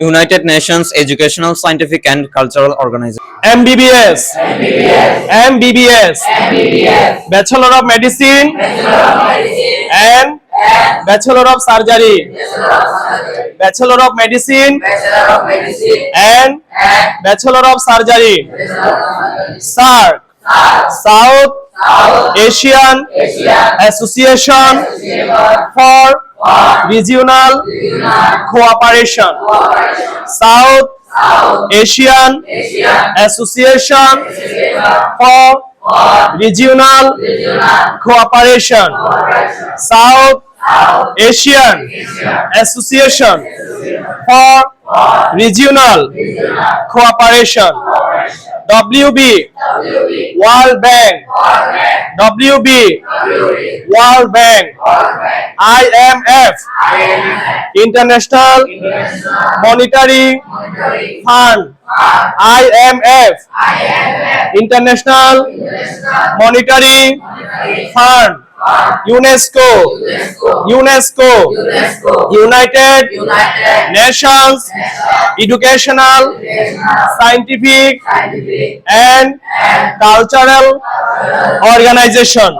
United Nations Educational, Scientific and Cultural Organization. MBBS. MBBS. MBBS. MBBS. Bachelor of Medicine. And Bachelor of Surgery. Bachelor of Medicine. And Bachelor of Surgery. SARC. South Asian Association for Regional Cooperation South Asian Association for Regional Cooperation South Asian Association for Regional Cooperation WB World Bank WB World Bank IMF International Monetary Fund F International Monetary Fund UNESCO UNESCO United Nations Educational Scientific and Cultural Organization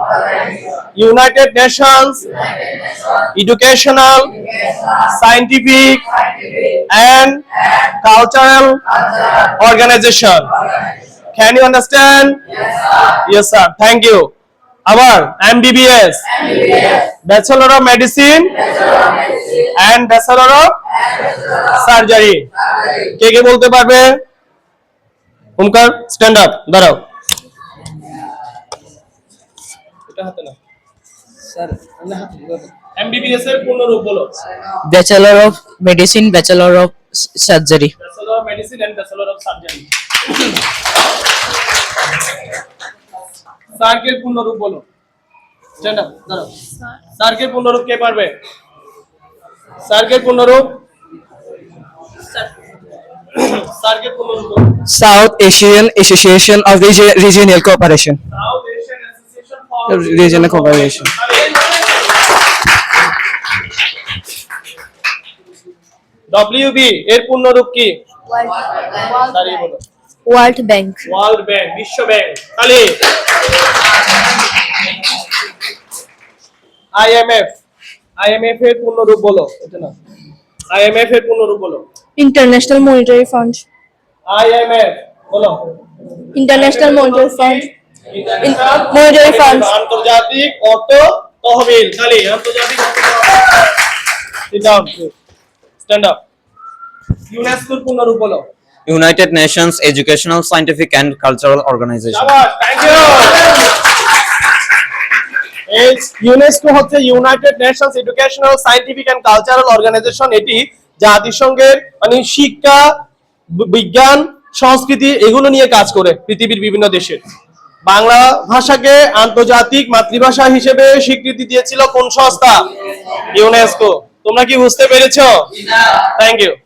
United Nations Educational Scientific and Cultural Organization Can you understand? Yes sir. Yes sir. Thank you. আবার MBBS bachelor of medicine and bachelor of surgery কে কে বলতে পারবে Omkar stand up দাঁড়াও bachelor of medicine bachelor of surgery bachelor of medicine and bachelor of surgery circle পূর্ণরূপ বলো stand up দাঁড়াও circle পূর্ণরূপ কে পারবে সার্কেল পূর্ণরূপ সার্কেল পূর্ণরূপ South Asian Association of Regional Cooperation South Asian Association for Cooperation WB এর পূর্ণরূপ কি দাঁড়িয়ে বলো ওয়ার্ল্ড ব্যাংক ওয়ার্ল্ড ব্যাংক বিশ্ব ব্যাংক তাহলে আইএমএফ আইএমএফ এর রূপ বলো এটা না আইএমএফ এর রূপ বলো ইন্টারন্যাশনাল মনিটারি ফান্ড আইএমএফ বলো International Monetary Fund Monetary Fund আন্তর্জাতিক অর্থ তহবিল খালি আন্তর্জাতিক অর্থ তহবিল স্ট্যান্ড আপ ইউনেস্কোর রূপ বলো United Nations Educational Scientific and Cultural Organization UNESCO হচ্ছে United Nations Educational Scientific and Cultural Organization এটি জাতিসংঘের মানে শিক্ষা বিজ্ঞান সংস্কৃতি এগুলো নিয়ে কাজ করে পৃথিবীর বিভিন্ন দেশে বাংলা ভাষাকে আন্তর্জাতিক মাতৃভাষা হিসেবে স্বীকৃতি দিয়েছিল কোন সংস্থা ইউনেস্কো তোমরা কি বুঝতে পেরেছ থ্যাংক ইউ